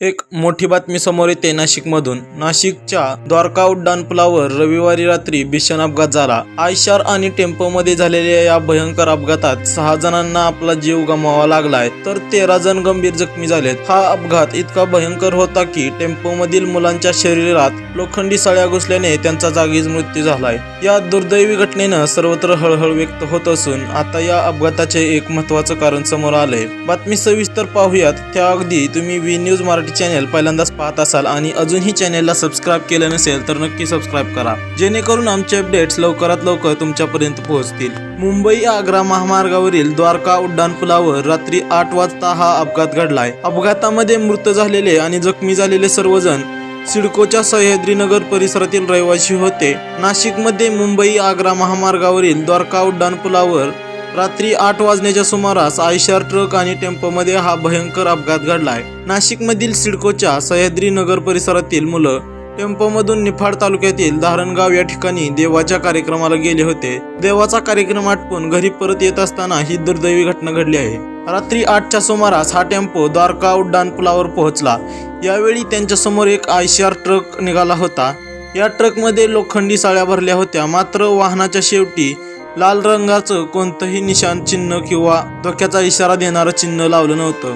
एक मोठी बातमी समोर येते नाशिकमधून. नाशिकच्या द्वारका उड्डाण पुलावर रविवारी रात्री भीषण अपघात झाला. आयशार आणि टेम्पोमध्ये झालेल्या या भयंकर अपघातात सहा जणांना आपला जीव गमवावा लागलाय. तर तेरा जण गंभीर जखमी झालेत. हा अपघात इतका भयंकर होता की टेम्पोमधील मुलांच्या शरीरात लोखंडी सळ्या घुसल्याने त्यांचा जागीच मृत्यू झालाय. या दुर्दैवी घटनेनं सर्वत्र हळहळ व्यक्त होत असून आता या अपघाताचे एक महत्वाचं कारण समोर आलंय. बातमी सविस्तर पाहूयात. त्या अगदी तुम्ही व्ही न्यूज मराठी चॅनेल पहिल्यांदाच पाहत असाल आणि अजूनही चॅनेलला सबस्क्राईब केलं नसेल तर नक्की सबस्क्राईब करा. जेणेकरून आमचे अपडेट्स लवकरात लवकर तुमच्यापर्यंत पोहोचतील. मुंबई आग्रा महामार्गावरील द्वारका उड्डाणपुलावर रात्री आठ वाजता हा अपघात घडलाय. अपघातामध्ये मृत झालेले आणि जखमी झालेले सर्वजण सिडकोच्या सह्याद्रीनगर परिसरातील रहिवासी होते. नाशिकमध्ये मुंबई आग्रा महामार्गावरील द्वारका उड्डाणपुलावर रात्री आठ वाजण्याच्या सुमारास आयशर ट्रक आणि टेम्पोमध्ये हा भयंकर अपघात घडलाय. नाशिकमधील सिडकोच्या सह्याद्री नगर परिसरातील मुलं टेम्पोमधून निफाड तालुक्यातील धारणगाव या ठिकाणी देवाच्या कार्यक्रमाला गेले होते. देवाचा कार्यक्रम आटपून घरी परत येत असताना ही दुर्दैवी घटना घडली आहे. रात्री आठच्या सुमारास हा टेम्पो द्वारका उड्डाण पुलावर पोहोचला. यावेळी त्यांच्यासमोर एक आयशर ट्रक निघाला होता. या ट्रकमध्ये लोखंडी साळ्या भरल्या होत्या. मात्र वाहनाच्या शेवटी लाल रंगाचं कोणतंही निशाण चिन्ह किंवा धोक्याचा इशारा देणारं चिन्ह लावलं नव्हतं.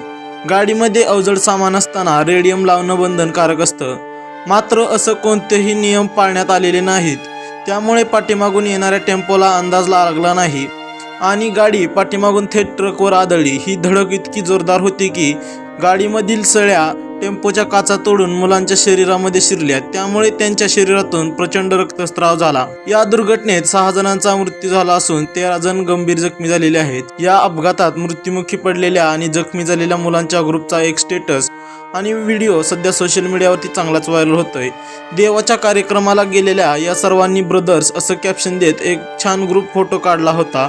गाडीमध्ये अवजड सामान असताना रेडियम लावणं बंधनकारक असतं. मात्र असं कोणतेही नियम पाळण्यात आलेले नाहीत. त्यामुळे पाठीमागून येणाऱ्या टेम्पोला अंदाज लागला नाही. आणि गाडी पाठीमागून थेट ट्रकवर आदळली. ही धडक इतकी जोरदार होती की गाडीमधील सळ्या टेम्पोच्या काचा तोडून मुलांच्या शरीरामध्ये शिरल्या त्यामुळे त्यांच्या शरीरातून प्रचंड रक्तस्राव झाला. या दुर्घटनेत सहा जणांचा मृत्यू झाला असून तेरा जण गंभीर जखमी झालेले आहेत. या अपघातात मृत्युमुखी पडलेल्या आणि जखमी झालेल्या मुलांच्या ग्रुपचा एक स्टेटस आणि व्हिडिओ सध्या सोशल मीडियावरती चांगलाच व्हायरल होतोय. देवाच्या कार्यक्रमाला गेलेल्या या सर्वांनी ब्रदर्स असं कॅप्शन देत एक छान ग्रुप फोटो काढला होता.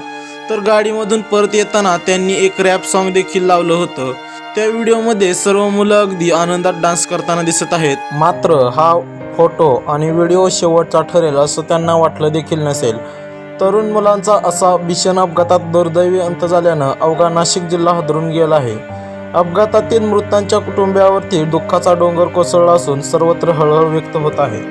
तर गाडीमधून परत येताना त्यांनी एक रॅप सॉन्ग देखील लावलं होतं. त्या व्हिडिओमध्ये सर्व मुलं अगदी आनंदात डान्स करताना दिसत आहेत. मात्र हा फोटो आणि व्हिडिओ शेवटचा ठरेल असं त्यांना वाटलं देखील नसेल. तरुण मुलांचा असा भीषण अपघातात दुर्दैवी अंत झाल्यानं अवघा नाशिक जिल्हा हादरून गेला आहे. अपघातातील मृतांच्या कुटुंबियावरती दुःखाचा डोंगर कोसळला असून सर्वत्र हळहळ व्यक्त होत आहे.